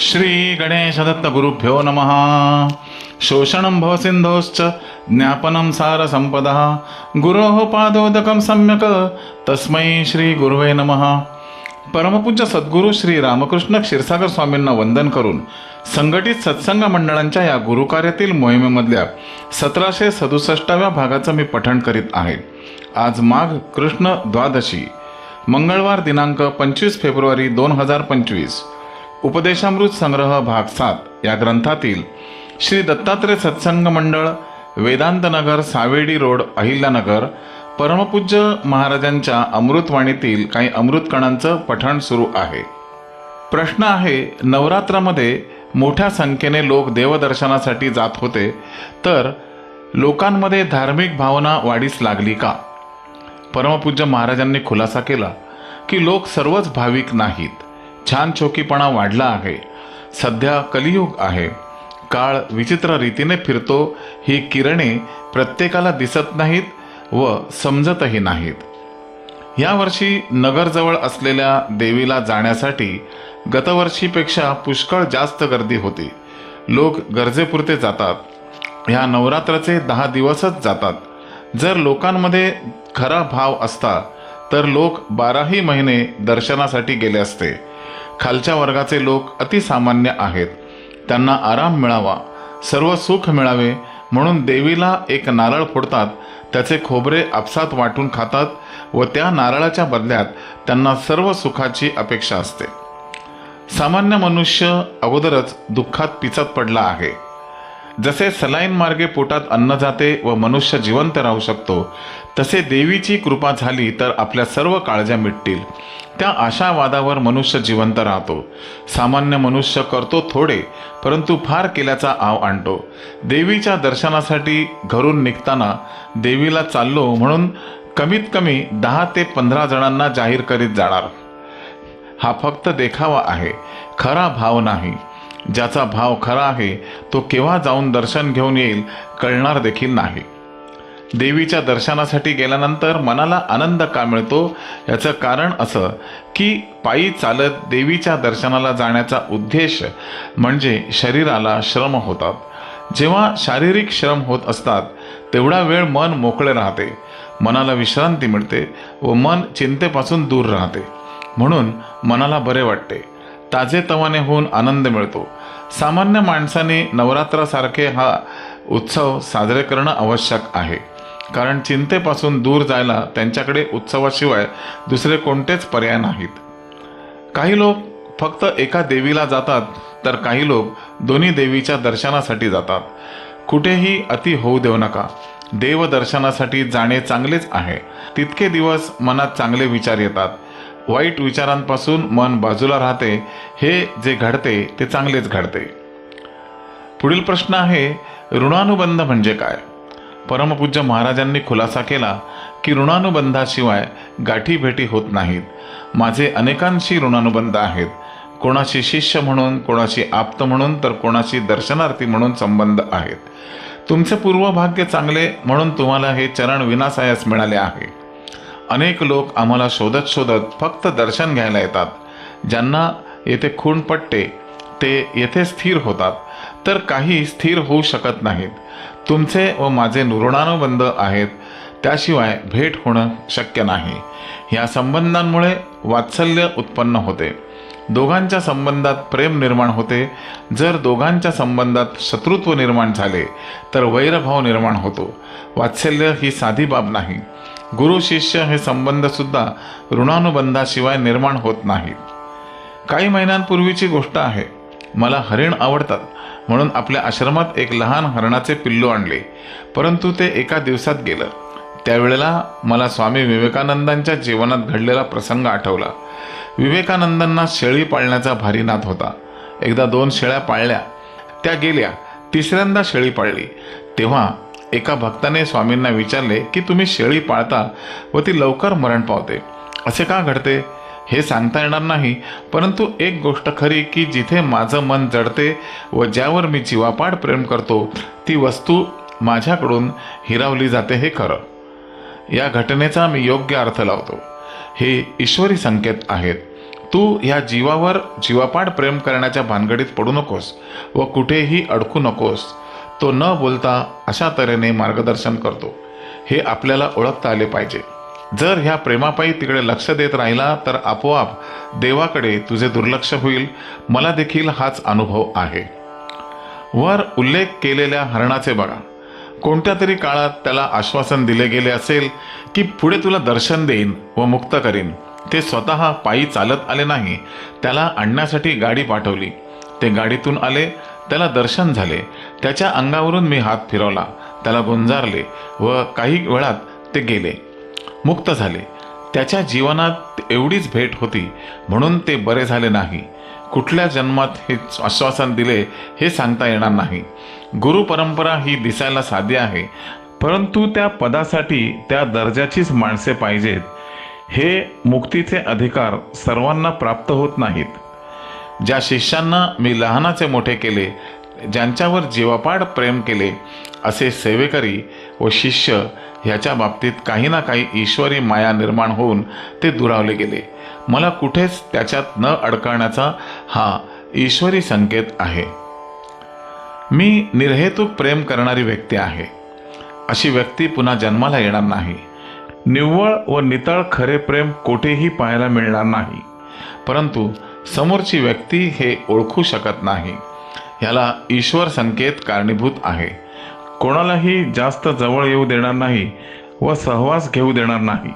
श्री गणेश दत्त गुरुभ्यो नमः। शोषणं भवसिन्धोश्च ज्ञापनं सारसम्पदः। गुरोः पादोदकं सम्यक् तस्मै श्री गुरुवे नमः। परमपूज्य सद्गुरू श्री रामकृष्ण क्षीरसागर स्वामींना वंदन करून संघटित सत्संग मंडळांच्या या गुरुकार्यातील मोहिमेमधल्या सतराशे सदुसष्टाव्या भागाचं मी पठण करीत आहे. आज माघ कृष्ण द्वादशी मंगळवार दिनांक पंचवीस फेब्रुवारी दोन हजार पंचवीस. उपदेशामृत संग्रह भाग सात या ग्रंथातील श्री दत्तात्रय सत्संग मंडळ वेदांतनगर सावेडी रोड अहिल्यानगर परमपूज्य महाराजांच्या अमृतवाणीतील काही अमृतकणांचं पठण सुरू आहे. प्रश्न आहे नवरात्रामध्ये मोठ्या संख्येने लोक देवदर्शनासाठी जात होते तर लोकांमध्ये धार्मिक भावना वाढीस लागली का? परमपूज्य महाराजांनी खुलासा केला की लोक सर्वच भाविक नाहीत. छान छोकीपणा वाढला आहे. सध्या कलियुग आहे. काळ विचित्र रीतीने फिरतो ही किरणे प्रत्येकाला दिसत नाहीत व समजतही नाहीत. यावर्षी नगरजवळ असलेल्या देवीला जाण्यासाठी गतवर्षीपेक्षा पुष्कळ जास्त गर्दी होती. लोक गरजेपुरते जातात. ह्या नवरात्राचे दहा दिवसच जातात. जर लोकांमध्ये खरा भाव असता तर लोक बाराही महिने दर्शनासाठी गेले असते. खालच्या वर्गाचे लोक अतिसामान्य आहेत. त्यांना आराम मिळावा सर्व सुख मिळावे म्हणून देवीला एक नारळ फोडतात त्याचे खोबरे आपसात वाटून खातात व त्या नारळाच्या बदल्यात त्यांना सर्व सुखाची अपेक्षा असते. सामान्य मनुष्य अगोदरच दुःखात पिचत पडला आहे. जसे सलाईन मार्गे पोटात अन्न जाते व मनुष्य जिवंत राहू शकतो तसे देवीची कृपा झाली तर आपल्या सर्व काळज्या मिटतील. त्या आशावादावर मनुष्य जिवंत राहतो. सामान्य मनुष्य करतो थोडे परंतु फार केल्याचा आव आणतो. देवीच्या दर्शनासाठी घरून निघताना देवीला चाललो म्हणून कमीत कमी दहा ते पंधरा जणांना जाहीर करीत जाणार. हा फक्त देखावा आहे खरा भाव नाही. ज्याचा भाव खरा आहे तो केव्हा जाऊन दर्शन घेऊन येईल कळणार देखील नाही. देवीच्या दर्शनासाठी गेल्यानंतर मनाला आनंद का मिळतो याचं कारण असं की पायी चालत देवीच्या दर्शनाला जाण्याचा उद्देश म्हणजे शरीराला श्रम होतात. जेव्हा शारीरिक श्रम होत असतात तेवढा वेळ मन मोकळे राहते. मनाला विश्रांती मिळते व मन चिंतेपासून दूर राहते. म्हणून मनाला बरे वाटते. ताजेतवाने होऊन आनंद मिळतो. सामान्य माणसाने नवरात्रासारखे हा उत्सव साजरे करणं आवश्यक आहे. कारण चिंतेपासून दूर जायला त्यांच्याकडे उत्सवाशिवाय दुसरे कोणतेच पर्याय नाहीत. काही लोक फक्त एका देवीला जातात तर काही लोक दोन्ही देवीच्या दर्शनासाठी जातात. कुठेही अति होऊ देऊ नका. देवदर्शनासाठी जाणे चांगलेच आहे. तितके दिवस मनात चांगले विचार येतात. वाईट विचारांपासून मन बाजूला राहते. हे जे घडते ते चांगलेच घडते. पुढील प्रश्न आहे ऋणानुबंध म्हणजे काय? परमपूज्य महाराजांनी खुलासा केला की ऋणानुबंधाशिवाय गाठी भेटी होत नाहीत. माझे अनेकांशी ऋणानुबंध आहेत. कोणाशी शिष्य म्हणून कोणाशी आप्त म्हणून तर कोणाशी दर्शनार्थी म्हणून संबंध आहेत. तुमचे पूर्वभाग्य चांगले म्हणून तुम्हाला हे चरण विनासायास मिळाले आहे. अनेक लोक आम्हाला शोधत शोधत फक्त दर्शन घ्यायला येतात. ज्यांना येथे खूण पटते ते येथे स्थिर होतात. तर काही स्थिर होऊ शकत नाहीत. तुमचे व माझे ऋणानुबंध आहेत त्याशिवाय भेट होणं शक्य नाही. या संबंधांमुळे वात्सल्य उत्पन्न होते. दोघांच्या संबंधात प्रेम निर्माण होते. जर दोघांच्या संबंधात शत्रुत्व निर्माण झाले तर वैरभाव निर्माण होतो. वात्सल्य ही साधी बाब नाही. गुरु शिष्य हे संबंधसुद्धा ऋणानुबंधाशिवाय निर्माण होत नाहीत काही महिन्यांपूर्वीची गोष्ट आहे. मला हरिण आवडतात. म्हणून आपल्या आश्रमात एक लहान हरणाचे पिल्लू आणले. परंतु ते एका दिवसात गेलं. त्यावेळेला मला स्वामी विवेकानंदांच्या जीवनात घडलेला प्रसंग आठवला. विवेकानंदांना शेळी पाळण्याचा भारी नाद होता. एकदा दोन शेळ्या पाळल्या. त्या गेल्या. तिसऱ्यांदा शेळी पाळली. तेव्हा एका भक्ताने स्वामींना विचारले की तुम्ही शेळी पाळता व ती लवकर मरण पावते. असे का घडते? हे सांगता येणार नाही. परंतु एक गोष्ट खरी की जिथे माझं मन जडते व ज्यावर मी जीवापाड प्रेम करतो ती वस्तू माझ्याकडून हिरावली जाते हे खरं. या घटनेचा मी योग्य अर्थ लावतो. हे ईश्वरी संकेत आहेत. तू ह्या जीवावर जीवापाड प्रेम करण्याच्या भानगडीत पडू नकोस व कुठेही अडकू नकोस. तो न बोलता अशा तऱ्हेने मार्गदर्शन करतो. हे आपल्याला ओळखता आले पाहिजे. जर ह्या प्रेमापायी तिकडे लक्ष देत राहिला तर आपोआप देवाकडे तुझे दुर्लक्ष होईल. मला देखील हाच अनुभव आहे. वर उल्लेख केलेल्या हरणाचे बघा. कोणत्या तरी काळात त्याला आश्वासन दिले गेले असेल की पुढे तुला दर्शन देईन व मुक्त करीन. ते स्वतः पायी चालत आले नाही. त्याला आणण्यासाठी गाडी पाठवली. ते गाडीतून आले. त्याला दर्शन झाले. त्याच्या अंगावरून मी हात फिरवला. त्याला गुंजारले व काही वेळात ते गेले. मुक्त झाले. त्याच्या जीवनात एवढीच भेट होती म्हणून ते बरे झाले नाही. कुठल्या जन्मात हे आश्वासन दिले हे सांगता येणार नाही. गुरु परंपरा ही दिसायला साधी आहे परंतु त्या पदासाठी त्या दर्जाचीच माणसे पाहिजेत. हे मुक्तीचे अधिकार सर्वांना प्राप्त होत नाहीत. ज्या शिष्यांना मी लहानाचे मोठे केले ज्यांच्यावर जीवापाड प्रेम केले असे सेवेकरी व शिष्य ह्याच्या बाबतीत काही ना काही ईश्वरी माया निर्माण होऊन ते दुरावले गेले. मला कुठेच त्याच्यात न अडकण्याचा हा ईश्वरी संकेत आहे. मी निर्हेतुक प्रेम करणारी व्यक्ती आहे. अशी व्यक्ती पुन्हा जन्माला येणार नाही. निव्वळ व नितळ खरे प्रेम कोठेही पाहायला मिळणार नाही. परंतु समोरची व्यक्ती हे ओळखू शकत नाही. ह्याला ईश्वर संकेत कारणीभूत आहे. कोणालाही जास्त जवळ येऊ देणार नाही व सहवास घेऊ देणार नाही.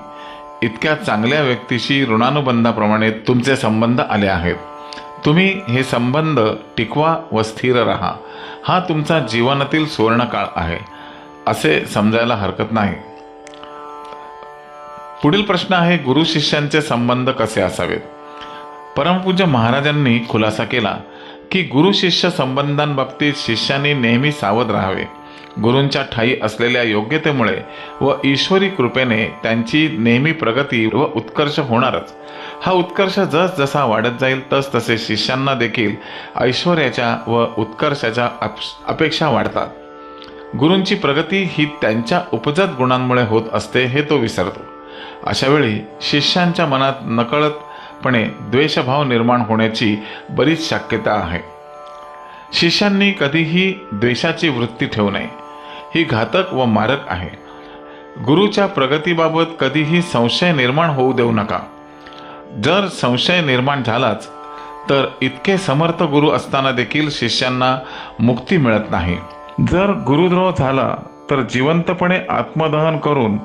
इतक्या चांगल्या व्यक्तीशी ऋणानुबंधाप्रमाणे तुमचे संबंध आले आहेत. तुम्ही हे संबंध टिकवा व स्थिर राहा. हा तुमचा जीवनातील सुवर्णकाळ आहे. असे समजायला हरकत नाही. पुढील प्रश्न आहे गुरु शिष्यांचे संबंध कसे असावेत? परमपूज्य महाराजांनी खुलासा केला की गुरु शिष्य संबंधांबाबतीत शिष्यांनी नेहमी सावध राहावे. गुरूंच्या ठाई असलेल्या योग्यतेमुळे व ईश्वरी कृपेने त्यांची नेहमी प्रगती व उत्कर्ष होणारच. हा उत्कर्ष जस जसा वाढत जाईल तस तसे शिष्यांना देखील ऐश्वर्याच्या व उत्कर्षाच्या अपेक्षा वाढतात. गुरूंची प्रगती ही त्यांच्या उपजत गुणांमुळे होत असते हे तो विसरतो. अशावेळी शिष्यांच्या मनात नकळतपणे द्वेषभाव निर्माण होण्याची बरीच शक्यता आहे. शिष्यांनी कधीही द्वेषाची वृत्ती ठेवू नये. ही घातक व मारक आहे. गुरुच्या प्रगतीबाबत कधीही संशय निर्माण होऊ देऊ नका. जर संशय निर्माण झालाच तर इतके समर्थ गुरु असताना देखील शिष्यांना मुक्ती मिळत नाही. जर गुरुद्रोह झाला तर जिवंतपणे आत्मदहन करून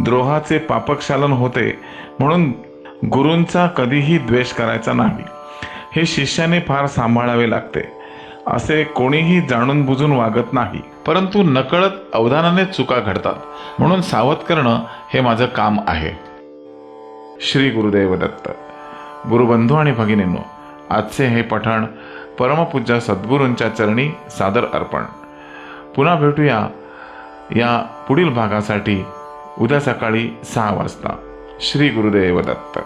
द्रोहाचे पापक्षालन होते म्हणून गुरूंचा कधीही द्वेष करायचा नाही. हे शिष्याने फार सांभाळावे लागते. असे कोणीही जाणून बुजून वागत नाही. परंतु नकळत अवधानाने चुका घडतात. म्हणून सावध करणं हे माझं काम आहे. श्री गुरुदेव दत्त. गुरुबंधू आणि भगिनींनो आजचे हे पठण परमपूज्य सद्गुरूंच्या चरणी सादर अर्पण. पुन्हा भेटूया या पुढील भागासाठी उद्या सकाळी सहा वाजता. श्री गुरुदेव दत्त.